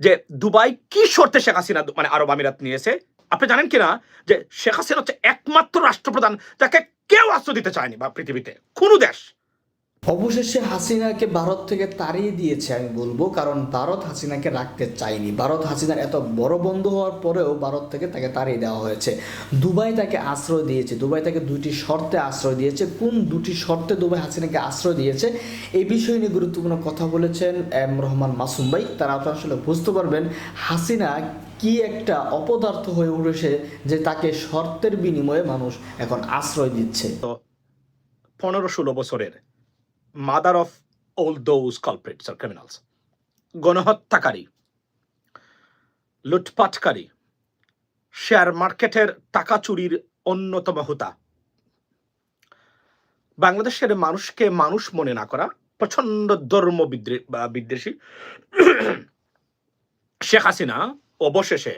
যে দুবাই কি শর্তে শেখ হাসিনা মানে আরব আমিরাত নিয়েছে? আপনি জানেন কিনা? যে শেখ হাসিনা হচ্ছে একমাত্র রাষ্ট্রপ্রধান যাকে কেউ আশ্রয় দিতে চায়নি বা পৃথিবীতে। কোনো দেশ। অবশেষে হাসিনাকে ভারত থেকে তাড়িয়ে দিয়েছে আমি বলব, কারণ ভারত হাসিনাকে রাখতে চায়নি। ভারত হাসিনার এত বড় বন্ধু হওয়ার পরেও ভারত থেকে তাকে তাড়িয়ে দেওয়া হয়েছে। দুবাই তাকে আশ্রয় দিয়েছে। দুবাই তাকে দুটি শর্তে আশ্রয় দিয়েছে। কোন দুটি শর্তে দুবাই হাসিনাকে আশ্রয় দিয়েছে, এই বিষয় নিয়ে গুরুত্বপূর্ণ কথা বলেছেন এম রহমান মাসুম ভাই। তারা আপনারা আসলে বুঝতে পারবেন হাসিনা কি একটা অপদার্থ হয়ে উঠেছে যে তাকে শর্তের বিনিময়ে মানুষ এখন আশ্রয় দিচ্ছে। পনেরো ষোলো বছরের mother of all those culprits R criminals গণহত্যাকারী লুটপাটকারী শেয়ার মার্কেটের টাকা চুরির অন্যতম হোতা। বাংলাদেশের মানুষকে মানুষ মনে না করা প্রচণ্ড ধর্ম বিদ্বেষী। শেখ হাসিনা অবশেষে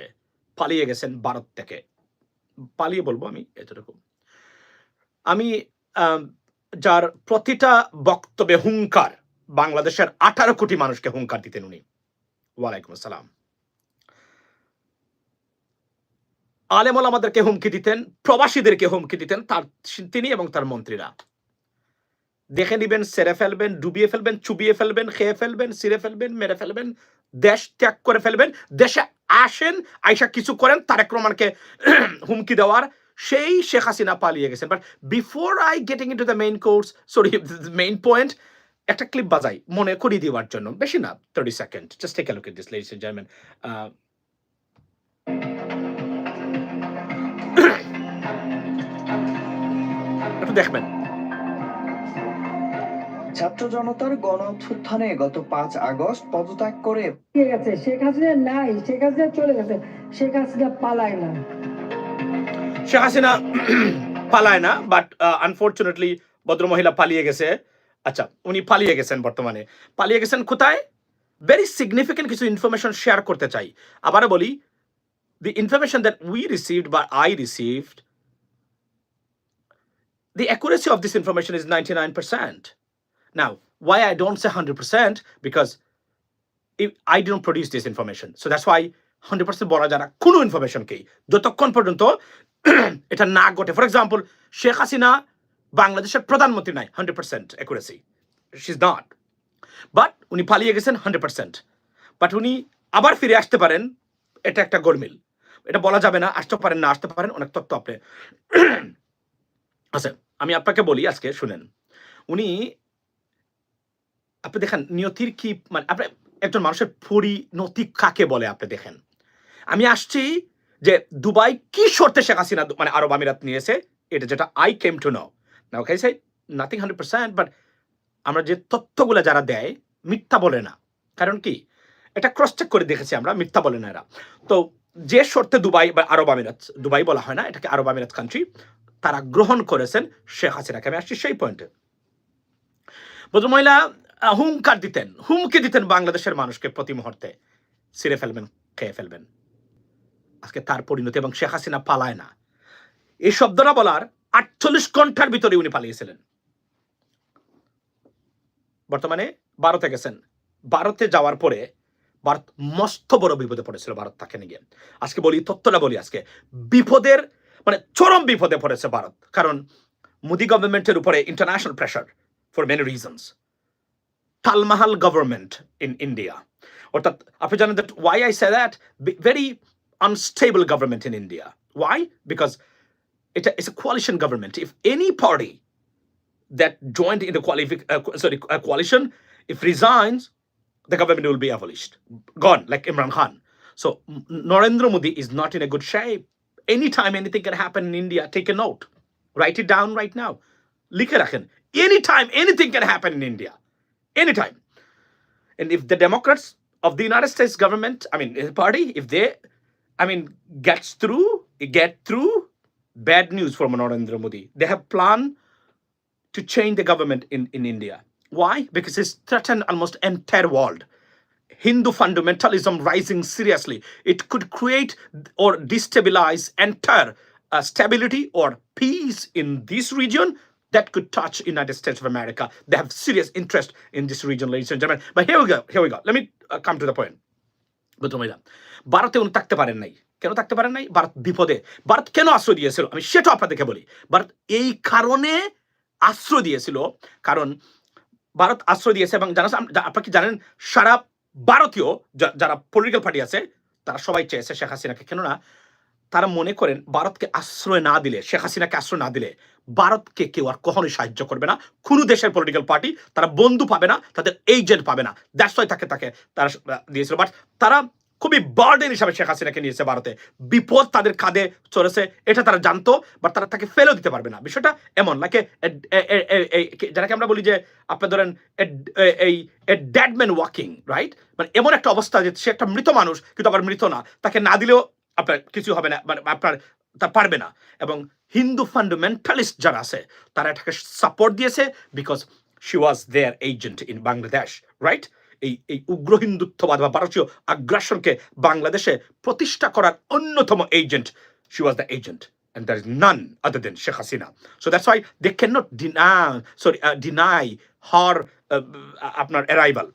পালিয়ে গেছেন ভারত থেকে। পালিয়ে বলব আমি এতটুকু। আম, যার প্রতিটা বক্তব্যে হুঙ্কার, বাংলাদেশের আঠারো কোটি মানুষকে হুঙ্কার দিতেন উনি। ওয়ালাইকুম আসসালাম। আলেমল আমাদেরকে হুমকি দিতেন, প্রবাসীদেরকে হুমকি দিতেন তার তিনি এবং তার মন্ত্রীরা। দেখে নিবেন, সেরে ফেলবেন, ডুবিয়ে ফেলবেন, চুবিয়ে ফেলবেন, খেয়ে ফেলবেন সিরে ফেলবেন, মেরে ফেলবেন, দেশ ত্যাগ করে ফেলবেন, দেশে আসেন, আইসা কিছু করেন, তারেক রহমানকে হুমকি দেওয়ার সেই শেখ হাসিনা পালিয়ে গেছেন। But before I getting in to the main course sorry main point একটা ক্লিপ বাজাই মনে করিয়ে দেওয়ার জন্য। বেশি না thirty second just take look at this ladies and gentleman একটু দেখবেন। ছাত্র জনতার গণ অভ্যুত্থানে গত পাঁচ আগস্ট পদত্যাগ করে ঠিক আছে শেখ হাসিনা নাই। শেখ হাসিনা চলে গেছে। শেখ হাসিনা পালায় না। শেখ হাসিনা পালায় না বাট আনফর্চুনেটলি ভদ্রমহিলা পালিয়ে গেছে আচ্ছা উনি পালিয়ে গেছেন বর্তমানে পালিয়ে গেছেন কোথায় ভেরি সিগনিফিকেন্ট কিছু ইনফরমেশন শেয়ার করতে চাই আবারও বলি the information that we received but I received the accuracy of this information is 99%. Now, why I don't say 100% because if I didn't produce this information. So that's why 100% বলা যায় না কোনো ইনফরমেশনকেই যতক্ষণ পর্যন্ত এটা না ঘটে। ফর এক্সাম্পল শেখ হাসিনা বাংলাদেশের প্রধানমন্ত্রী নাই hundred percent accuracy she is not but উনি পালিয়ে গেছেন হান্ড্রেড পার্সেন্ট বাট উনি আবার ফিরে আসতে পারেন, এটা একটা গোলমিল এটা বলা যাবে না, আসতে পারেন, না আসতে পারেন, অনেক তথ্য আপনি। আচ্ছা আমি আপনাকে বলি আজকে, শুনেন। উনি, আপনি দেখেন, নিয়তির কি মানে আপনি একজন মানুষের পরিণতি কাকে বলে, আপনি দেখেন। আমি আসছি যে দুবাই কি শর্তে শেখ হাসিনা মানে আরব আমিরাত নিয়েছে এটা যেটা আই কেম টু নো না ওকে সাই নাথিং হান্ড্রেড পার্সেন্ট বাট আমরা যে তথ্যগুলো যারা দেয় মিথ্যা বলে না। কারণ কি? এটা ক্রস চেক করে দেখেছি আমরা মিথ্যা বলে না এরা। তো যে শর্তে দুবাই বা আরব আমিরাত দুবাই বলা হয় না এটাকে আরব আমিরাত কান্ট্রি তারা গ্রহণ করেছেন শেখ হাসিনাকে। আমি আসছি সেই পয়েন্টে ভদ্রমহিলা আহ, হুঙ্কার দিতেন। হুমকি দিতেন বাংলাদেশের মানুষকে প্রতি মুহূর্তে। ছিঁড়ে ফেলবেন খেয়ে ফেলবেন। আজকে তার পরিণতি এবং শেখ হাসিনা পালায় না। এই শব্দটা বলার আটচল্লিশ ঘণ্টার ভিতরে উনি পালিয়েছিলেন। বর্তমানে ভারতে গেছেন। ভারতে যাওয়ার পরে ভারত মস্ত বড় বিপদে পড়েছিল ভারত তাকে নিয়ে। আজকে বলি তথ্যটা বলি আজকে। বিপদের মানে চরম বিপদে পড়েছে ভারত। কারণ মোদি গভর্নমেন্টের উপরে international pressure for many reasons তালমাহাল government in India অর্থাৎ আপনি জানেন that why I say that very unstable government in India. Why? Because it, it's a coalition government. If any party that joined in the quali- uh, sorry, a coalition, if resigns, the government will be abolished, gone, like Imran Khan. So Narendra Modi is not in a good shape. Anytime anything can happen in India, take a note. Write it down right now. Rakhen. Anytime anything can happen in India. Anytime. And if the Democrats of the United States government, I mean, eh, party, if they I mean, gets through, get through, bad news for Narendra Modi. They have planned to change the government in, in India. Why? Because it's threatened almost entire world. Hindu fundamentalism rising seriously. It could create or destabilize entire uh, stability or peace in this region that could touch United States of America. They have serious interest in this region, ladies and gentlemen. But here we go. Here we go. Let me uh, come to the point. ভদ্রমহিলা ভারতে উনি থাকতে পারেন নাই। কেন থাকতে পারেন নাই? ভারত বিপদে। ভারত কেন আশ্রয় দিয়েছিল? আমি সেটা আপনাদেরকে বলি। ভারত এই কারণে আশ্রয় দিয়েছিল। কারণ ভারত আশ্রয় দিয়েছে এবং জানা আপনারা কি জানেন? সারা ভারতীয় যারা পলিটিক্যাল পার্টি আছে, তারা সবাই চেয়েছে শেখ হাসিনাকে। কেননা তারা মনে করেন ভারতকে আশ্রয় না দিলে, শেখ হাসিনাকে আশ্রয় না দিলে ভারতকে কেউ আর কখনোই সাহায্য করবে না। কোনো দেশের পলিটিক্যাল পার্টি তারা বন্ধু পাবে না, তাদের এজেন্ট পাবে না। ওয়াই তাকে তাকে তারা দিয়েছিল। বাট তারা খুবই বার্ডেন হিসাবে শেখ হাসিনাকে নিয়েছে ভারতে। বিপদ তাদের কাঁধে চলেছে, এটা তারা জানতো বাট তারা তাকে ফেলেও দিতে পারবে না। বিষয়টা এমন লাইকে যারাকে আমরা বলি যে আপনি ধরেন এই ড্যাডম্যান ওয়াকিং রাইট মানে এমন একটা অবস্থা যে সে একটা মৃত মানুষ, কিন্তু আবার মৃত না। তাকে না দিলেও আপনার কিছু হবে না মানে আপনার তা পারবে না এবং হিন্দু ফান্ডামেন্টালিস্ট যারা আছে তারা এটাকে সাপোর্ট দিয়েছে because she was their agent in Bangladesh right এই এই উগ্র হিন্দুত্ববাদ বা ভারতীয় আগ্রাসনকে বাংলাদেশে প্রতিষ্ঠা করার অন্যতম agent she was the agent and there is none other than Sheikh Hasina. So that's why they cannot deny, sorry, uh, deny her uh, আপনার arrival.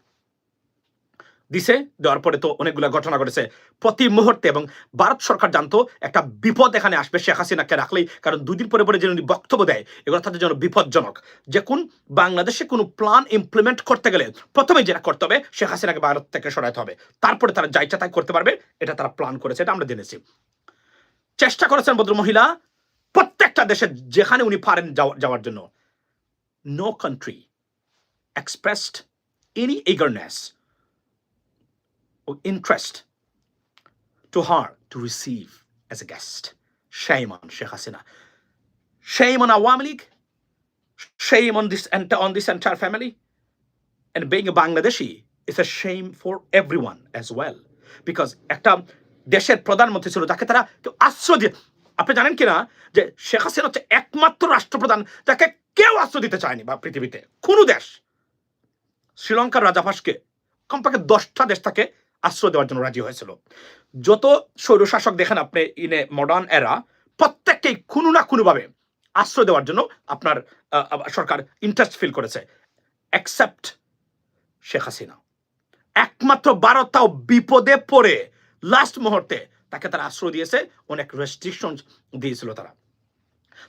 দিছে, দেওয়ার পরে তো অনেকগুলো ঘটনা ঘটেছে। প্রতি মুহূর্তে এবং ভারত সরকার জানতো, একটা বিপদ এখানে আসবে শেখ হাসিনাকে রাখলেই, কারণ দুদিন পরে পরে যে উনি বক্তব্য দেয়, এগুলো তাদের জন্য বিপজ্জনক। যে কোন বাংলাদেশে কোনো প্ল্যান ইমপ্লিমেন্ট করতে গেলে প্রথমে যেটা করতে হবে, শেখ হাসিনাকে ভারত থেকে সরাতে হবে। তারপরে তারা যা ইচ্ছা তাই করতে পারবে, এটা তারা প্ল্যান করেছে, এটা আমরা জেনেছি। চেষ্টা করেছেন ভদ্র মহিলা, প্রত্যেকটা দেশে যেখানে উনি পারেন যাওয়া- যাওয়ার জন্য। No country expressed any eagerness or interest to her to receive as a guest. Shame on Sheikh Hasina. Shame on Awami League. Shame on this on this entire family. And being a Bangladeshi is a shame for everyone as well. Because একটা দেশের প্রধানমন্ত্রী ছিল যাকে তারা কেউ আশ্রয় দিয়ে আপনি জানেন কিনা যে শেখ হাসিনা হচ্ছে একমাত্র রাষ্ট্রপ্রধান যাকে কেউ আশ্রয় দিতে চায়নি বা পৃথিবীতে কোনো দেশ শ্রীলঙ্কার রাজাভাসকে কমপক্ষে দশটা দেশ তাকে আশ্রয় দেওয়ার জন্য রাজি হয়েছিল। যত স্বৈরশাসক দেখেন আপনি ইনে মডার্ন এরা প্রত্যেককেই কোনো না কোনোভাবে আশ্রয় দেওয়ার জন্য আপনার সরকার ইন্টারেস্ট ফিল করেছে। অ্যাকসেপ্ট শেখ হাসিনা। একমাত্র ভারত তাও বিপদে পড়ে লাস্ট মুহূর্তে তাকে তারা আশ্রয় দিয়েছে, অনেক রেস্ট্রিকশন দিয়েছিল তারা।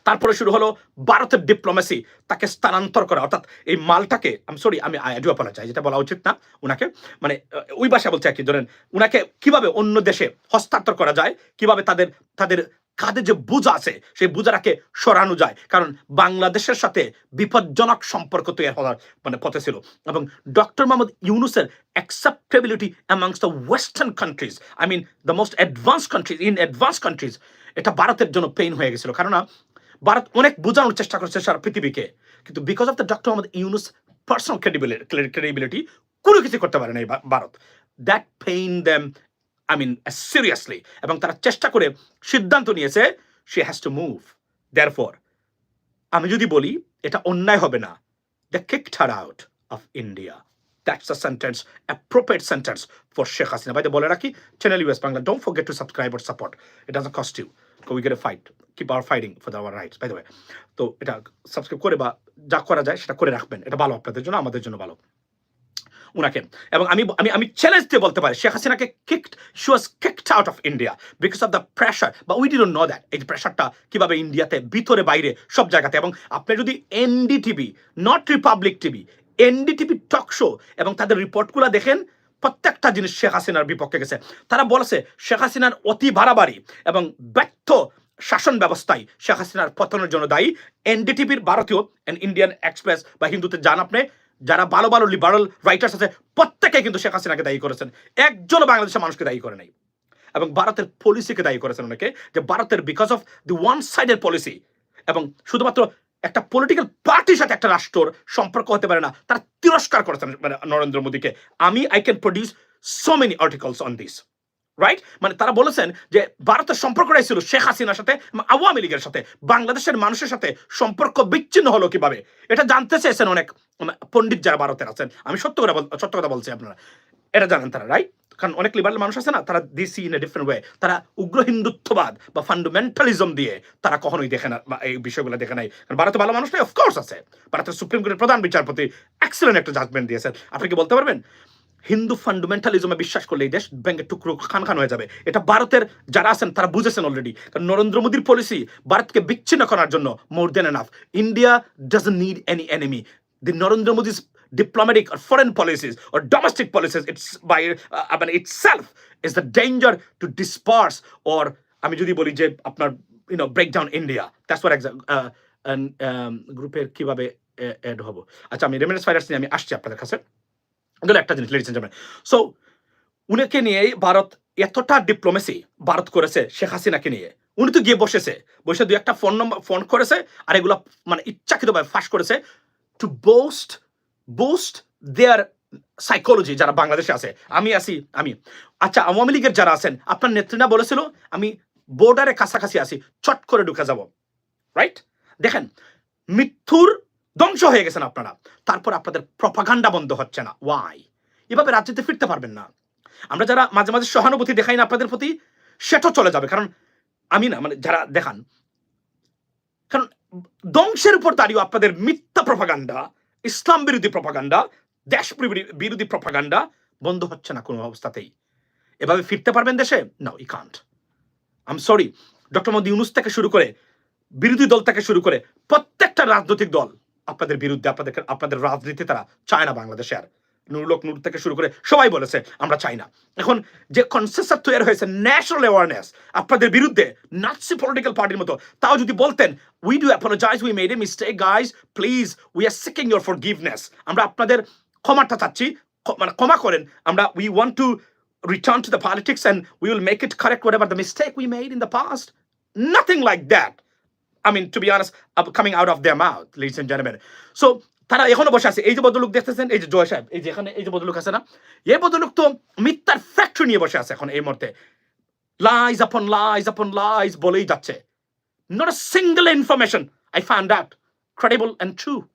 তারপরে শুরু হলো ভারতের ডিপ্লোমেসি তাকে স্থানান্তর করা। অর্থাৎ এই মালটাকে আমি সরি আমি আই ডু চাই যেটা বলা উচিত না উনাকে। মানে ওই ভাষা বলছে আর কি, ধরেন, উনাকে কীভাবে অন্য দেশে হস্তান্তর করা যায়, কীভাবে তাদের তাদের কাঁধে যে বোঝা আছে, সেই বোঝাটাকে সরানো যায়। কারণ বাংলাদেশের সাথে বিপজ্জনক সম্পর্ক তৈরি হওয়ার মানে পথে ছিল। এবং ডক্টর মোহাম্মদ ইউনুসের acceptability amongst the western countries I mean the most advance countries in advance countries এটা ভারতের জন্য পেইন হয়ে গেছিল। কারণ ভারত অনেক বোঝানোর চেষ্টা করছে সারা পৃথিবীকে। কিন্তু because of the doctor Mohammad Yunus personal credibility credibility কোনো কিছু করতে পারে না Bharat. That pain them I mean seriously এবং তারা চেষ্টা করে সিদ্ধান্ত নিয়েছে she has to move there for আমি যদি বলি, এটা অন্যায় হবে না। The kicked her out of India that's a sentence appropriate sentence for Sheikh Hasina ভাই বলে রাখি channel US Bangla don't forget to subscribe or support it doesn't cost you we get a fight keep our fighting for our rights by the way তো এটা subscribe করে বা যা করা যায় সেটা করে রাখবেন। এটা ভালো আপনাদের জন্য, আমাদের জন্য ভালো। উনাকে। এবং আমি আমি আমি চ্যালেঞ্জ দিয়ে বলতে পারি, শেখ হাসিনাকে kicked she was kicked out of India because of the pressure বা উই ডিডন্ট নো দ্যাট এই প্রেশারটা কীভাবে ইন্ডিয়াতে ভিতরে, বাইরে, সব জায়গাতে। এবং আপনি যদি NDTV not Republic TV NDTV talk show এবং তাদের রিপোর্টগুলো দেখেন প্রত্যেকটা জিনিস শেখ হাসিনার বিপক্ষে গেছে। তারা বলেছে, শেখ হাসিনার অতি বাড়াবাড়ি এবং ব্যর্থ শাসন ব্যবস্থায় শেখ হাসিনার পতনের জন্য দায়ী। এনডিটিভির ভারতীয় এন্ড ইন্ডিয়ান এক্সপ্রেস বা হিন্দুতে যান আপনি, যারা ভালো ভালো লিবারাল রাইটার্স আছে প্রত্যেকে কিন্তু শেখ হাসিনাকে দায়ী করেছেন। একজনও বাংলাদেশের মানুষকে দায়ী করে নাই। এবং ভারতের পলিসিকে দায়ী করেছেন অনেকে, যে ভারতের বিকজ অফ দি ওয়ান সাইডের পলিসি এবং শুধুমাত্র একটা পলিটিক্যাল পার্টির সাথে একটা রাষ্ট্রর সম্পর্ক হতে পারে না। তারা তিরস্কার করেছেন মানে নরেন্দ্র মোদীকে। আমি I can produce so many articles on this right মানে তারা বলেছেন যে ভারতের সম্পর্কটাই ছিল শেখ হাসিনার সাথে আওয়ামী লীগের সাথে বাংলাদেশের মানুষের সাথে সম্পর্ক বিচ্ছিন্ন হলো কীভাবে? এটা জানতে চেয়েছেন অনেক উম, পণ্ডিত যারা ভারতের আছেন। আমি সত্য করে সত্য কথা বলছি আপনারা। এটা জানেন তারা রাইট কারণ অনেক লিবারাল মানুষ আছে না, তারা দিসি ইন এ ডিফারেন্ট ওয়ে তারা উগ্র হিন্দুত্ববাদ বা ফান্ডামেন্টালিজম দিয়ে তারা কখনোই দেখে না, বা এই বিষয়গুলো দেখে নাই। কারণ ভারতে ভালো মানুষ নাই অফকোর্স আছে। ভারতের সুপ্রিম কোর্টের প্রধান বিচারপতি এক্সেলেন্ট একটা জাজমেন্ট দিয়েছেন। আপনি কি বলতে পারবেন? হিন্দু ফান্ডামেন্টালিজমে বিশ্বাস করলে এই দেশ ব্যাংকে টুকরো খান খান হয়ে যাবে। এটা ভারতের যারা আছেন, তারা বুঝেছেন অলরেডি কারণ নরেন্দ্র মোদীর পলিসি ভারতকে বিচ্ছিন্ন করার জন্য more than enough India doesn't need any enemy the Narendra Modi's diplomatic or foreign policies or domestic policies it's by uh, I mean, itself is the danger to disperse or আমি যদি বলি যে আপনার you break down India that's what গ্রুপের কীভাবে add হব। আচ্ছা আমি রেমিনেন্স ফাইটার্স নিয়ে আমি আসছি আপনাদের কাছে। এগুলো একটা জিনিস লেডিস সো উনাকে নিয়ে ভারত এতটা ডিপ্লোমেসি ভারত করেছে শেখ হাসিনাকে নিয়ে। উনি তো গিয়ে বসেছে বসে দু একটা ফোন নম্বর ফোন করেছে আর এগুলো মানে ইচ্ছাকৃতভাবে ফাঁস করেছে to boast boost their psychology যারা বাংলাদেশে আছে। আমি আছি, আমি। আচ্ছা আওয়ামী লীগের যারা আছেন, আপনার নেত্রীরা বলেছিল, আমি বর্ডারে কাছাকাছি আছি, চট করে ঢুকে যাব। রাইট দেখেন, মৃত্যুর ধ্বংস হয়ে গেছেন আপনারা। তারপর আপনাদের প্রপাগান্ডা বন্ধ হচ্ছে না। ওয়াই এভাবে রাজ্যতে ফিরতে পারবেন না। আমরা যারা মাঝে মাঝে সহানুভূতি দেখাই না আপনাদের প্রতি সেটাও চলে যাবে। কারণ, আমি না মানে যারা দেখান, কারণ ধ্বংসের উপর দাঁড়িয়ে আপনাদের মিথ্যা প্রপাগান্ডা ইসলাম বিরোধী প্রপাগান্ডা দেশ বিরোধী- প্রপাগান্ডা বন্ধ হচ্ছে না কোনো অবস্থাতেই। এভাবে ফিরতে পারবেন দেশে? না I can't I'm sorry doctor Modi Yunus থেকে শুরু করে, বিরোধী দল থেকে শুরু করে প্রত্যেকটা রাজনৈতিক দল আপনাদের বিরুদ্ধে, আপনাদের আপনাদের রাজনীতি তারা চায় না বাংলাদেশে আর। নুরুলক নূর থেকে শুরু করে সবাই বলেছে আমরা চাই না এখন যে কনসেপ্ট তৈরি হয়েছে ন্যাশনাল অ্যাওয়ারনেস আপনাদের বিরুদ্ধে নাটসি পলিটিক্যাল পার্টির মতো তাও যদি বলতেন we do apologize we made a mistake guys please we are seeking your forgiveness আমরা আপনাদের ক্ষমাটা চাচ্ছি মানে ক্ষমা করেন আমরা we want to return to the politics and we will make it correct whatever the mistake we made in the past. Nothing like that. I mean, to be honest, coming out of their mouth, ladies and gentlemen. So, তারা এখনো বসে আছে এই যে ভদ্রলোক দেখতেছেন এই যে জয় সাহেব এই যে এখানে এই যে ভদ্রলোক আছে না এই ভদ্রলোক তো মিথ্যার ফ্যাক্টরি নিয়ে বসে আছে এখন এই মুহূর্তে লাইজ আপন লাইজ আপন লাইজ বলেই যাচ্ছে not a single information I found out credible and true.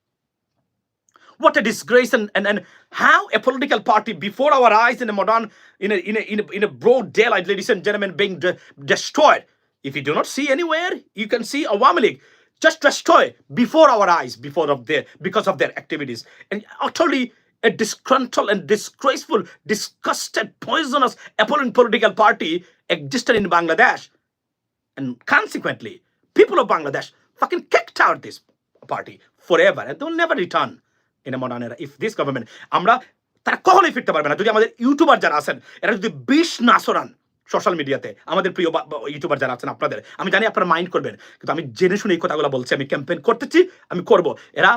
What a disgrace and, and, and how a political party before our eyes in a modern, in a, in a, in a, in a broad daylight, ladies and gentlemen, being de- destroyed. If you do not see anywhere, you can see Awami League just destroy before our eyes, before of their because of their activities, and utterly a disgruntled and disgraceful, disgusted, poisonous, appalling political party existed in Bangladesh. And consequently, people of Bangladesh fucking kicked out this party forever and they will never return in a modern era if this government আমরা তারা কখনোই ফিরতে পারবে না যদি আমাদের YouTuber যারা আছেন এরা যদি বিষ না সরান সোশ্যাল মিডিয়াতে আমাদের প্রিয় ইউটিউবার যারা আছেন আপনাদের, আমি জানি আপনারা মাইন্ড করবেন, কিন্তু আমি জেনে শুনে এই কথাগুলো বলছি, আমি ক্যাম্পেইন করতেছি, আমি করব। এরা,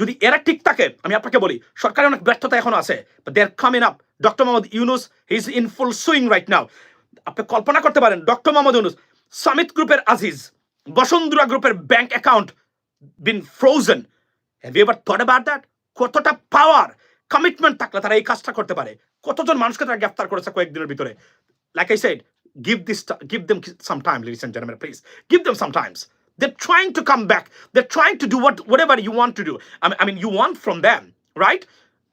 যদি এরা ঠিক থাকে, আমি আপনাকে বলি সরকারের অনেক ব্যর্থতা এখনও আছে they are coming up doctor Mohammad Yunus he is in full swing right now আপনি কল্পনা করতে পারেন ডক্টর মোহাম্মদ ইউনুস সামিত গ্রুপের আজিজ বসুন্ধরা গ্রুপের bank account been frozen have you ever thought about that কতটা পাওয়ার কমিটমেন্ট থাকলে তারা এই কাজটা করতে পারে। কতজন মানুষকে তারা গ্রেফতার করেছে কয়েকদিনের ভিতরে? like I said give this ti- give them some time ladies and gentlemen please give them some times they're trying to come back they're trying to do what whatever you want to do i mean, I mean you want from them right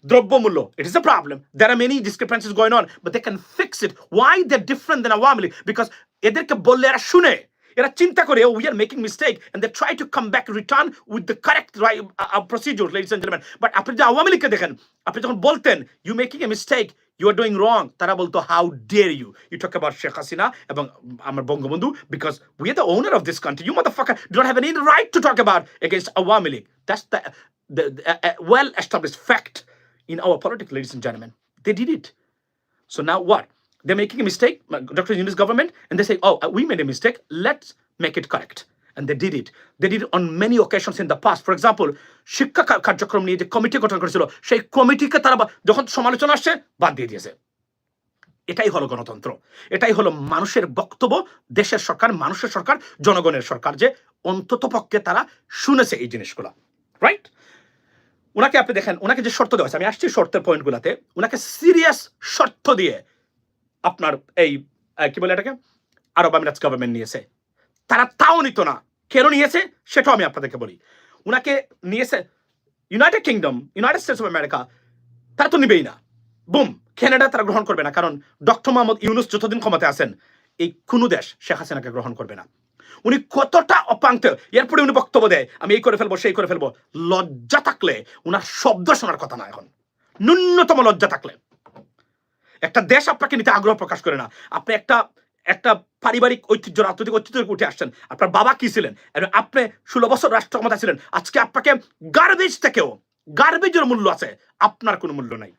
দ্রব্যমূল্য it is a problem there are many discrepancies going on but they can fix it why they're different than Awami League because এদেরকে বললে এরা শুনে এরা চিন্তা করে oh, we are making mistake and they try to come back return with the correct right uh, uh, procedure ladies and gentlemen but আপনি যে আওয়ামী লীগকে দেখেন আপনি যখন বলতেন you making a mistake you are doing wrong তারা বলতো how dare you you talk about Sheikh Hasina এবং আমার Bangabandhu because we are the owner of this country you motherfucker do not have any right to talk about against Awami League that's the, the, the uh, uh, well established fact in our politics ladies and gentlemen they did They're making a mistake, Dr. Yunus government, and they say, oh, uh, we made a mistake. Let's make it correct. And they did it. They did it on many occasions in the past. For example, শিক্ষা কার্যক্রম নিয়ে যে committee গঠন করেছিল সেই কমিটিকে তারা যখন সমালোচনা আসছে বাদ দিয়ে দিয়েছে এটাই হলো গণতন্ত্র এটাই হলো মানুষের বক্তব্য দেশের সরকার মানুষের সরকার জনগণের সরকার যে অন্তত পক্ষে তারা শুনেছে এই জিনিসগুলো রাইট ওনাকে আপনি দেখেন ওনাকে যে শর্ত দেওয়া আছে আমি আসছি শর্তের পয়েন্টগুলোতে ওনাকে সিরিয়াস শর্ত দিয়ে আপনার এই কি বলে এটাকে? আরব আমিরাত গভর্নমেন্ট নিয়েছে। তারা তাও নিত না। কেন নিয়েছে? সেটাও আমি আপনাদেরকে বলি। ওনাকে নিয়েছে United Kingdom United States of America তারা তো নিবেই না। বুম কানাডা তারা গ্রহণ করবে না, কারণ ডক্টর মোহাম্মদ ইউনুস যতদিন ক্ষমতায় আছেন, এই কোনো দেশ শেখ হাসিনাকে গ্রহণ করবে না। উনি কতটা অপাঙ্ক্ত এরপরে উনি বক্তব্য দেয়, আমি এই করে ফেলব, সেই করে ফেলব। লজ্জা থাকলে উনার শব্দ শোনার কথা না এখন। ন্যূনতম লজ্জা থাকলে। একটা দেশ আপনাকে নিতে আগ্রহ প্রকাশ করে না। আপনি একটা একটা পারিবারিক ঐতিহ্য, রাজনৈতিক ঐতিহ্য উঠে আসছেন। আপনার বাবা কি ছিলেন? এবং আপনি ষোলো বছর রাষ্ট্র ক্ষমতা ছিলেন। আজকে আপনাকে গার্বেজ থেকেও গার্বেজের মূল্য আছে। আপনার কোনো মূল্য নাই।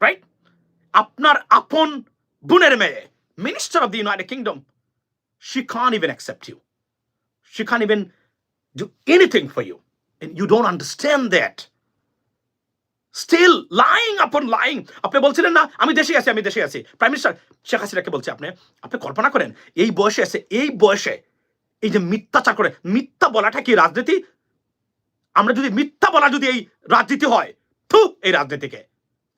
রাইট আপনার আপন বোনের মেয়ে minister of the United Kingdom she can't even accept you. She can't even do anything for you. And you don't understand Still lying upon lying. আপনি বলছিলেন না, আমি দেশে আছি, আমি দেশে আছি। প্রাইম মিনিস্টার শেখ হাসিনাকে বলছে আপনি আপনি কল্পনা করেন, এই বয়সে আছে, এই বয়সে এই যে মিথ্যাচার করে, মিথ্যা বলাটা কি রাজনীতি? আমরা যদি মিথ্যা বলা যদি এই রাজনীতি হয়, থু, এই রাজনীতিকে।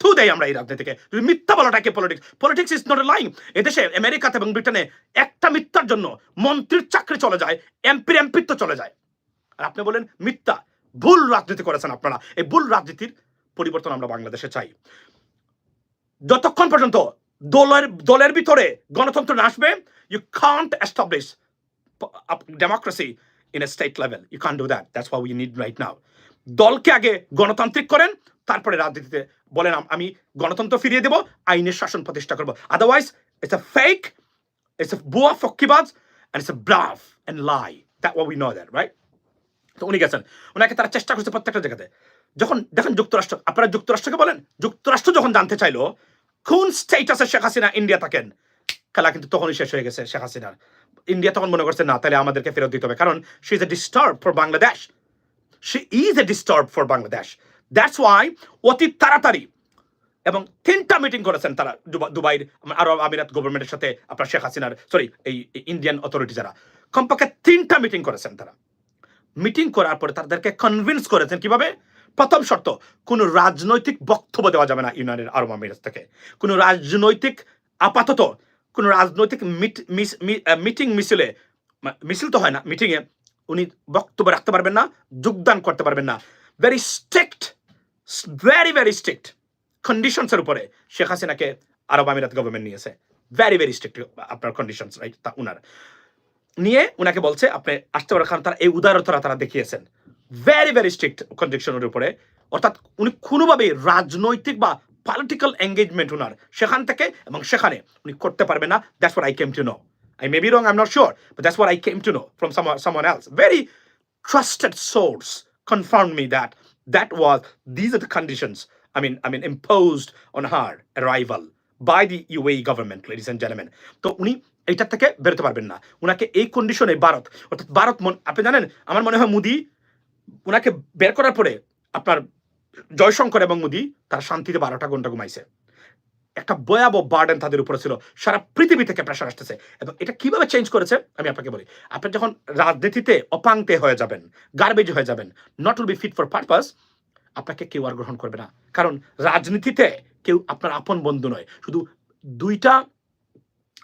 থু দেয় আমরা এই রাজনীতিকে। যদি মিথ্যা বলাটাকে politics politics is not lying এদেশে আমেরিকাতে এবং ব্রিটেনে একটা মিথ্যার জন্য মন্ত্রীর চাকরি চলে যায় এমপির এমপির তো চলে যায়। আর আপনি বলেন, মিথ্যা। ভুল রাজনীতি করেছেন আপনারা। এই ভুল রাজনীতির পরিবর্তন আমরা বাংলাদেশে চাই। যতক্ষণ পর্যন্ত দলের দলের ভিতরে গণতন্ত্র না আসবে you can't establish democracy in a state level you can do that that's why we need right now দলকে আগে গণতান্ত্রিক করেন, তারপরে রাজনীতিতে বলেন, আমি গণতন্ত্র ফিরিয়ে দেব, আইনের শাসন প্রতিষ্ঠা করব। Otherwise it's a fake it's a বুয়া ফক্কিবাজ and it's a bluff and lie that ওয়া উই নো দ্যাট রাইট তো উনি গেছেন। ওনাকে তারা চেষ্টা করছে প্রত্যেকটা জায়গাতে। যখন দেখেন যুক্তরাষ্ট্র, আপনারা যুক্তরাষ্ট্রকে বলেন, যুক্তরাষ্ট্র যখন জানতে চাইলো, কোন স্টেটাসে শেখ হাসিনা ইন্ডিয়া থাকেন? খেলা কিন্তু তখনই শেষ হয়ে গেছে শেখ হাসিনার। ইন্ডিয়া তখন মনে করছে, না, তাহলে আমাদেরকে ফেরত দিতে হবে। কারণ she is a disturb for Bangladesh she is a disturb for Bangladesh that's why অতি তাড়াতাড়ি এবং তিনটা মিটিং করেছেন তারা, দুবা- দুবাইয়ের আরব আমিরাত গভর্নমেন্টের সাথে আপনার শেখ হাসিনার সরি এই ইন্ডিয়ান অথরিটি যারা। কমপক্ষে তিনটা মিটিং করেছেন তারা। মিটিং করার পরে তাদেরকে কনভিন্স করেছেন কীভাবে? প্রথম শর্ত, কোনো রাজনৈতিক বক্তব্য দেওয়া যাবে না ইউনাইটেড আরব আমিরাত থেকে। কোনো রাজনৈতিক, আপাতত কোনো রাজনৈতিক মিটিং মিছিলে মিছিল তো হয় না, মিটিংয়ে উনি বক্তব্য রাখতে পারবেন না, যোগদান করতে পারবেন না। Very strict very very strict কন্ডিশনসের উপরে শেখ হাসিনাকে আরব আমিরাত গভর্নমেন্ট নিয়েছে। ভেরি ভেরি স্ট্রিক্ট আপনার কন্ডিশনস রাইট তা উনার। নিয়ে উনাকে বলছে, আপনি আসতে পারেন কারণ তারা এই উদারতা তারা দেখিয়েছেন। ভেরি ভেরি স্ট্রিক্ট কন্ডিশনের উপরে। অর্থাৎ উনি কোনোভাবেই রাজনৈতিক বা পলিটিক্যাল এঙ্গেজমেন্ট উনার সেখান থেকে এবং সেখানে উনি করতে পারবেন না। That's what I came to know I may be wrong I am not sure but that's what I came to know from someone else very trusted source confirmed me that that was, these are the conditions, I mean I mean, imposed on her arrival by the UAE government, ladies and gentlemen তো উনি এইটার থেকে বেরোতে পারবেন না। ওনাকে এই কন্ডিশনে ভারত, অর্থাৎ ভারত আপনি জানেন, আমার মনে হয় মোদি ওনাকে বের করার পরে আপনার জয়শঙ্কর এবং মোদি, তারা শান্তিতে বারোটা ঘণ্টা ঘুমাইছে। একটা ভয়াবহ বার্ডেন তাদের উপরে ছিল। সারা পৃথিবী থেকে প্রেশার আসতেছে। এবং এটা কীভাবে চেঞ্জ করেছে, আমি আপনাকে বলি। আপনি যখন রাজনীতিতে অপাংতে হয়ে যাবেন গার্বেজ হয়ে যাবেন not will be fit for purpose আপনাকে কেউ আর গ্রহণ করবে না। কারণ রাজনীতিতে কেউ আপনার আপন বন্ধু নয়। শুধু দুইটা,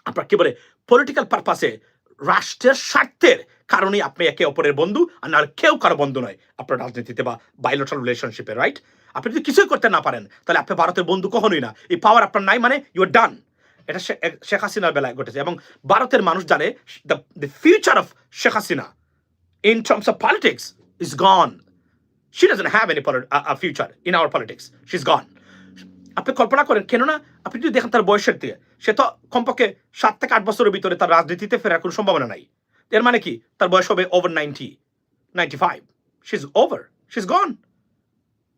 আপনার কি বলে পলিটিক্যাল পারপাসে রাষ্ট্রের স্বার্থের কারণে আপনি একে অপরের বন্ধু আর না কেউ কারও বন্ধু নয় আপনার রাজনীতিতে বা বাইলোটাল রিলেশনশিপে রাইট আপনি যদি কিছুই করতে না পারেন তাহলে আপনি ভারতের বন্ধু কখনোই না এই পাওয়ার আপনার নাই মানে ইউ আর ডান এটা শেখ হাসিনার বেলায় ঘটেছে এবং ভারতের মানুষ জানে the future of Sheikh Hasina of politics is gone. She doesn't have any poli- a, a future in our politics. She's gone. আপনি কল্পনা করেন কেননা আপনি যদি দেখেন তার বয়সের দিয়ে সে তো কমপক্ষে সাত থেকে আট বছরের ভিতরে তার রাজনীতিতে ফেরার কোনো সম্ভাবনা নাই। এর মানে কি? তার বয়স হবে over ninety ninety five she is over she is gone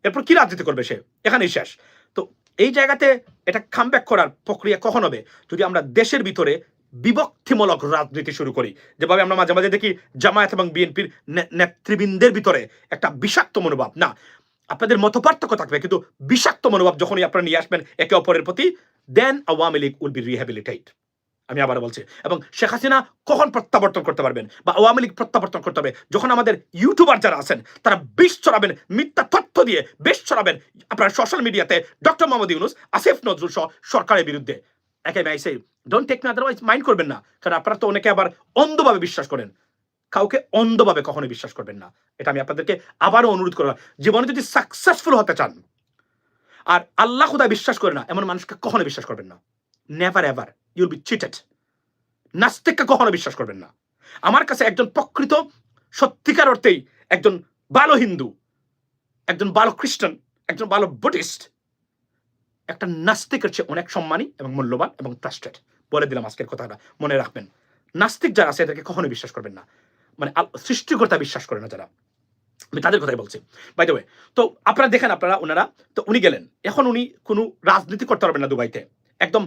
এরপর কি রাজনীতি করবে সে? এখানেই শেষ। তো এই জায়গাতে এটা কামব্যাক করার প্রক্রিয়া কখন হবে? যদি আমরা দেশের ভিতরে বিভক্তিমূলক রাজনীতি শুরু করি, যেভাবে আমরা মাঝে মাঝে দেখি জামায়াত এবং বিএনপির নেতৃবৃন্দের ভিতরে একটা বিষাক্ত মনোভাব। না আপনাদের মত পার্থক্য থাকবে, কিন্তু বিষাক্ত মনোভাব যখনই আপনারা নিয়ে আসবেন একে অপরের প্রতি then Awami League will be rehabilitate আমি আবার বলছি, এবং শেখ হাসিনা কখন প্রত্যাবর্তন করতে পারবেন বা আওয়ামী লীগ প্রত্যাবর্তন করতে হবে? যখন আমাদের ইউটিউবার যারা আছেন, তারা বিষ ছড়াবেন, মিথ্যা তথ্য দিয়ে বেশ ছড়াবেন। আপনার সোশ্যাল মিডিয়াতে ডক্টর মোহাম্মদ ইউনুস, আসিফ নজরুল সহ সরকারের বিরুদ্ধে। একে আই ডোন্ট টেক না আদারওয়াইজ মাইন্ড করবেন না। কারণ আপনারা তো অনেকে আবার অন্ধভাবে বিশ্বাস করেন। কাউকে অন্ধভাবে কখনো বিশ্বাস করবেন না। এটা আমি আপনাদেরকে আবারও অনুরোধ করলাম। জীবনে যদি সাকসেসফুল হতে চান, আর আল্লাহ খুদায় বিশ্বাস করে না, এমন মানুষকে কখনো বিশ্বাস করবেন না। Never ever you'll be cheated নাস্তিককে কখনো বিশ্বাস করবেন না। আমার কাছে একজন প্রকৃত, সত্যিকার অর্থেই একজন ভালো হিন্দু, একজন ভালো খ্রিস্টান, একজন ভালো বুদ্ধিস্ট, একটা নাস্তিকের চেয়ে অনেক সম্মানী এবং মূল্যবান এবং ট্রাস্টেড বলে দিলাম আজকের কথাটা। মনে রাখবেন, নাস্তিক যারা আছে, এদেরকে কখনো বিশ্বাস করবেন না। মানে সৃষ্টিকর্তা বিশ্বাস করে না যারা। আমি তাদের কথাই বলছি। বাই তো আপনারা দেখেন আপনারা, ওনারা, তো উনি গেলেন। এখন উনি কোনো রাজনীতি করতে পারবেন না দুবাইতে। একদম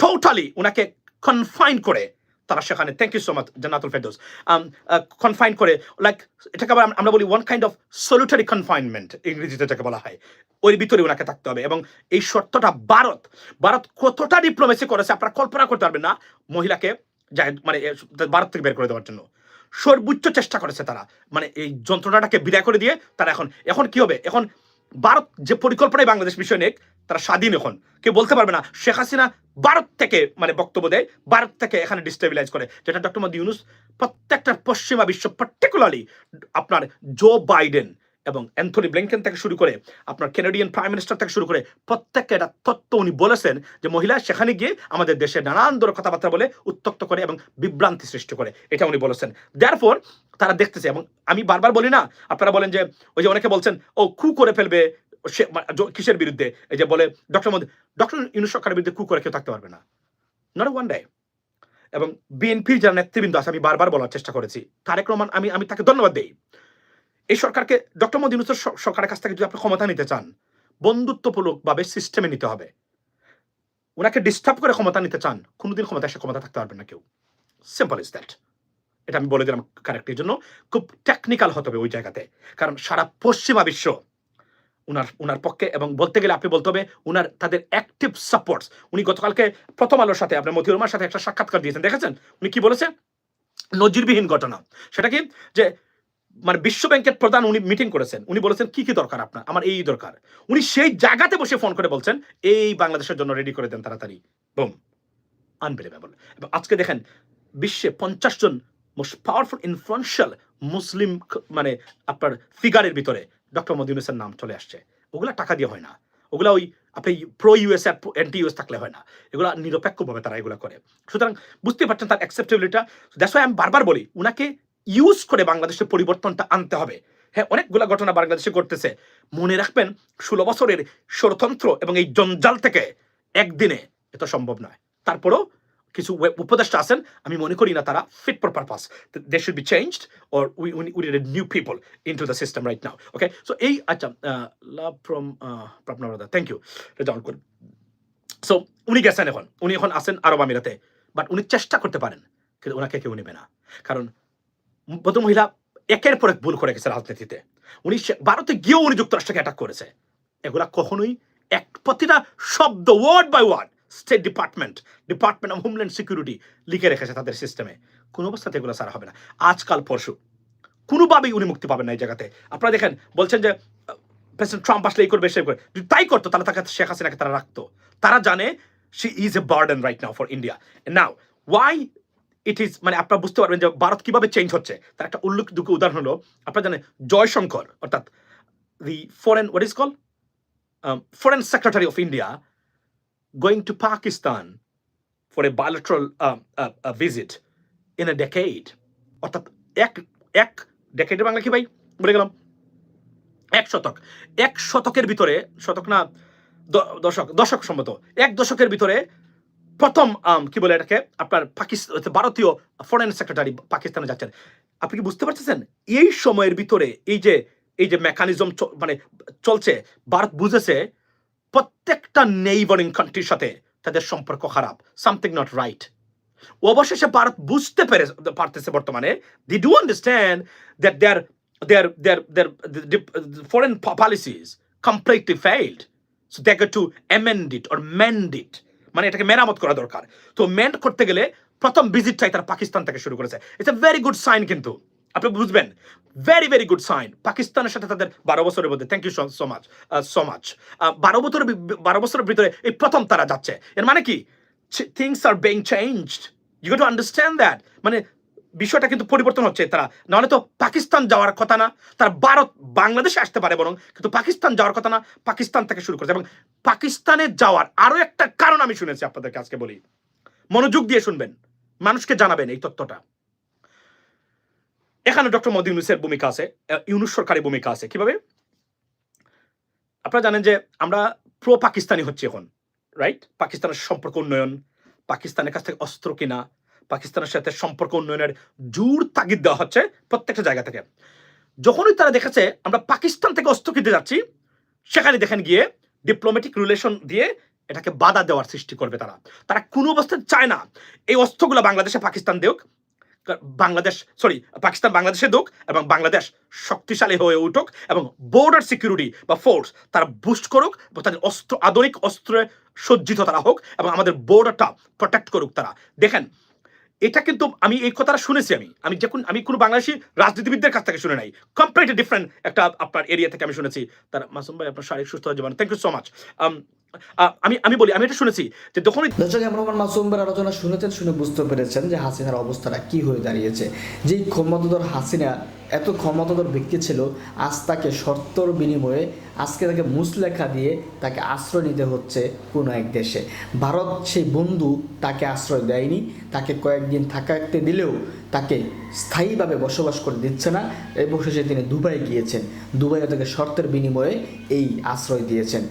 টোটালি ওনাকে কনফাইন করে তারা সেখানে। Thank you so much Jannatul Ferdous. Confine করে লাইক এটাকে আবার আমরা বলি one kind of solitary confinement ইংরেজিতে এটাকে বলা হয়। ওই ভিতরে ওনাকে থাকতে হবে। এবং এই শর্তটা ভারত ভারত কতটা ডিপ্লোমেসি করেছে আপনারা কল্পনা করতে পারবেন না মহিলাকে যায় মানে ভারত থেকে বের করে দেওয়ার জন্য। সর্বোচ্চ চেষ্টা করেছে তারা। মানে এই যন্ত্রণাটাকে বিদায় করে দিয়ে তারা এখন এখন কি হবে? এখন ভারত যে পরিকল্পনায় বাংলাদেশ বিষয় নেক তারা স্বাধীন এখন। কেউ বলতে পারবে না, শেখ হাসিনা ভারত থেকে মানে বক্তব্য দেয়, ভারত থেকে এখানে ডিস্টেবিলাইজ করে। যেটা ডক্টর মোদী ইউনুস প্রত্যেকটা পশ্চিমা বিশ্ব পার্টিকুলারলি আপনার জো বাইডেন এবং অ্যান্থনি ব্লিংকেন থেকে শুরু করে আপনার কেনেডিয়ান প্রাইম মিনিস্টার থেকে শুরু করে প্রত্যেককে একটা তত্ত্ব উনি বলেছেন যে মহিলা সেখানে গিয়ে আমাদের দেশে নানান ধরনের কথাবার্তা বলে উত্তক্ত করে এবং বিভ্রান্তি সৃষ্টি করে। এটা উনি বলেছেন। দেয়ারফোর তারা দেখতেছে এবং আমি বারবার বলি না, আপনারা বলেন যে ওই যে অনেকে বলছেন, ও কু করে ফেলবে সে কিসের বিরুদ্ধে? এই যে বলে ডক্টর মোদী ডক্টর ইউনুস সরকারের বিরুদ্ধে কু করে কেউ থাকতে পারবে না। নট ওয়ান ডে এবং বিএনপির যারা নেতৃবৃন্দ আছে, আমি বারবার বলার চেষ্টা করেছি, তারেক রহমান, আমি আমি তাকে ধন্যবাদ দেই। এই সরকারকে ডক্টর মোদী সরকারের কাছ থেকে যদি আপনি ক্ষমতা নিতে চান বন্ধুত্বমূলকভাবে সিস্টেমে নিতে হবে। ওনাকে ডিস্টার্ব করে ক্ষমতা নিতে চান, কোনোদিন ক্ষমতা এসে ক্ষমতা থাকতে পারবে না কেউ। সিম্পল ইজ দ্যাট এটা আমি বলে দিলাম কারেক্টের জন্য। খুব টেকনিক্যাল হতে হবে ওই জায়গাতে। কারণ সারা পশ্চিমা বিশ্ব উনার উনার পক্ষে এবং বলতে গেলে আপনি বলতে হবে, উনার তাদের অ্যাক্টিভ সাপোর্টস উনি গতকালকে প্রথম আলোর সাথে আপনার মতিউর রহমানের সাথে একটা সাক্ষাৎকার দিয়েছেন, দেখেছেন? উনি কি বলেছেন? নজিরবিহীন ঘটনা। সেটা কি? যে মানে বিশ্ব ব্যাংকের প্রধান উনি মিটিং করেছেন। উনি বলেছেন, কি কি দরকার আপনার? আমার এই দরকার। উনি সেই জায়গাতে বসে ফোন করে বলছেন, এই বাংলাদেশের জন্য রেডি করে দেন তাড়াতাড়ি। বুম আনবিলিভেবল এবং আজকে দেখেন, বিশ্বে পঞ্চাশ জন মোস্ট পাওয়ারফুল ইনফ্লুয়েন্সিয়াল মুসলিম মানে আপনার ফিগারের ভিতরে ডক্টর মোদী ইউনুসের নাম চলে আসছে। ওগুলা টাকা দিয়ে হয় না। ওগুলা ওই আপনি প্রো ইউএস আর অ্যান্টি ইউএস থাকলে হয় না। এগুলা নিরপেক্ষভাবে তারা এগুলা করে। সুতরাং বুঝতে পারছেন তার অ্যাকসেপ্টেবিলিটা দ্যাটস আমি বারবার বলি, উনাকে ইউজ করে বাংলাদেশের পরিবর্তনটা আনতে হবে। হ্যাঁ অনেকগুলা ঘটনা বাংলাদেশে ঘটতেছে। মনে রাখবেন, ষোলো বছরের ষড়যন্ত্র এবং এই জঞ্জাল থেকে একদিনে এটা সম্ভব নয়। তারপরেও কিছু উপদেষ্টা আছেন, আমি মনে করি না তারা fit for purpose they should be changed or we we need new people in to the system right now okay so এই আচ্ছা লাভ ফ্রম আপনার থ্যাংক ইউ ডাউন করুন সো উনি গেছেন এখন, উনি এখন আসেন আরব আমিরাতে বাট উনি চেষ্টা করতে পারেন, কিন্তু ওনাকে কেউ নেবে না। কারণ ভদ্র মহিলা একের পর এক ভুল করে গেছে রাজনীতিতে। উনি ভারতে গিয়েও উনি যুক্তরাষ্ট্রকে অ্যাটাক করেছে। এগুলা কখনোই এক প্রতিটা শব্দ word by word state department department of homeland security লিখে রেখেছে তাদের সিস্টেমে কোনো অবস্থাতে এগুলো সারা হবে না। আজকাল পরশু। কোনোভাবেই উনি মুক্তি পাবেন না এই জায়গাতে। আপনারা দেখেন, বলছেন যে প্রেসিডেন্ট ট্রাম্প আসলে এই করবে সে করবে। যদি তাই করতো, তাহলে তাকে শেখ হাসিনাকে তারা রাখতো। তারা জানে she is a burden right now for India now why it is মানে আপনারা বুঝতে পারবেন যে ভারত কীভাবে চেঞ্জ হচ্ছে। তার একটা উল্লেখযোগ্য উদাহরণ হলো, আপনারা জানেন জয়শঙ্কর, অর্থাৎ the foreign what is call foreign secretary of India going to Pakistan for a bilateral visit in a decade অর্থাৎ এক এক ডেকেডের বাংলা কি ভাই? বলে গেলাম, এক শতক। এক শতকের ভিতরে, শতক না দশক দশক সম্মত এক দশকের ভিতরে প্রথম কি বলে এটাকে? আপনার পাকিস্তান ভারতীয় ফরেন সেক্রেটারি পাকিস্তানে যাচ্ছেন। আপনি কি বুঝতে পারতেছেন? এই সময়ের ভিতরে এই যে এই যে মেকানিজম মানে চলছে, ভারত বুঝেছে প্রত্যেকটা নেইবারিং কান্ট্রির সাথে তাদের সম্পর্ক খারাপ সামথিং নট রাইট অবশেষে ভারত বুঝতে পেরে, পারতেছে বর্তমানে। The do understand that their their their their foreign policies completely failed so they to amend it or mend it মানে এটাকে মেরামত করা দরকার। তো মেন্ট করতে গেলে প্রথম ভিজিটটাই তারা পাকিস্তান থেকে শুরু করেছে। It's a very good sign কিন্তু। আপনি বুঝবেন? ভেরি ভেরি গুড সাইন পাকিস্তানের সাথে তাদের বারো বছরের মধ্যে thank you so much so much বারো বছর বারো বছরের ভিতরে এই প্রথম তারা যাচ্ছে। এর মানে কি? Things are being changed you to understand that মানে বিষয়টা কিন্তু পরিবর্তন হচ্ছে তারা। নাহলে তো পাকিস্তান যাওয়ার কথা না, তারা ভারত বাংলাদেশে আসতে পারে বরং, কিন্তু পাকিস্তান যাওয়ার কথা না, পাকিস্তান থেকে শুরু করেছে। এবং পাকিস্তানে যাওয়ার আরও একটা কারণ আমি শুনেছি আপনাদেরকে আজকে বলি। মনোযোগ দিয়ে শুনবেন, মানুষকে জানাবেন এই তথ্যটা। এখানে ডক্টর মোদী ইউনুসের ভূমিকা আছে ইউনুস সরকারের ভূমিকা আছে। কীভাবে? আপনারা জানেন যে আমরা প্রো পাকিস্তানি হচ্ছে এখন রাইট পাকিস্তানের সম্পর্ক উন্নয়ন, পাকিস্তানের কাছ থেকে অস্ত্র কিনা পাকিস্তানের সাথে সম্পর্ক উন্নয়নের জোর তাগিদ দেওয়া হচ্ছে প্রত্যেকটা জায়গা থেকে। যখনই তারা দেখেছে আমরা পাকিস্তান থেকে অস্ত্র কিনতে যাচ্ছি, সেখানে দেখেন গিয়ে ডিপ্লোম্যাটিক রিলেশন দিয়ে এটাকে বাধা দেওয়ার সৃষ্টি করবে তারা। তারা কোনো অবস্থায় চায় না। এই অস্ত্রগুলো বাংলাদেশে পাকিস্তান দেউক, বাংলাদেশ সরি পাকিস্তান বাংলাদেশে দুক এবং বাংলাদেশ শক্তিশালী হয়ে উঠুক এবং বর্ডার সিকিউরিটি বা ফোর্স তারা বুস্ট করুক এবং তাদের অস্ত্র, আধুনিক অস্ত্রে সজ্জিত তারা হোক এবং আমাদের বর্ডারটা প্রোটেক্ট করুক তারা। দেখেন এটা কিন্তু আমি এই কথাটা শুনেছি আমি। আমি যখন আমি কোনো বাংলাদেশি রাজনীতিবিদদের কাছ থেকে শুনে নাই। কমপ্লিটলি ডিফারেন্ট একটা আপনার এরিয়া থেকে আমি শুনেছি। তার মাসুম ভাই, আপনার শারীরিক সুস্থ হয়ে যাবেন থ্যাংক ইউ সো মাচ আমি আমি বলি, আমি এটা শুনেছি যে যখনই দর্শক আমার মাসুমবার আলোচনা শুনেছেন শুনে বুঝতে পেরেছেন যে হাসিনার অবস্থাটা কি হয়ে দাঁড়িয়েছে। যেই ক্ষমতাধর হাসিনা, এত ক্ষমতাধর ব্যক্তি ছিল, আজ তাকে শর্তর বিনিময়ে, আজকে তাকে মুসলেখা দিয়ে তাকে আশ্রয় নিতে হচ্ছে কোনো এক দেশে। ভারত সেই বন্ধু তাকে আশ্রয় দেয়নি, তাকে কয়েকদিন থাকাতে দিলেও তাকে স্থায়ীভাবে বসবাস করে দিচ্ছে না এবং শেষে তিনি দুবাই গিয়েছেন। দুবাইয়ে তাকে শর্তের বিনিময়ে এই আশ্রয় দিয়েছেন।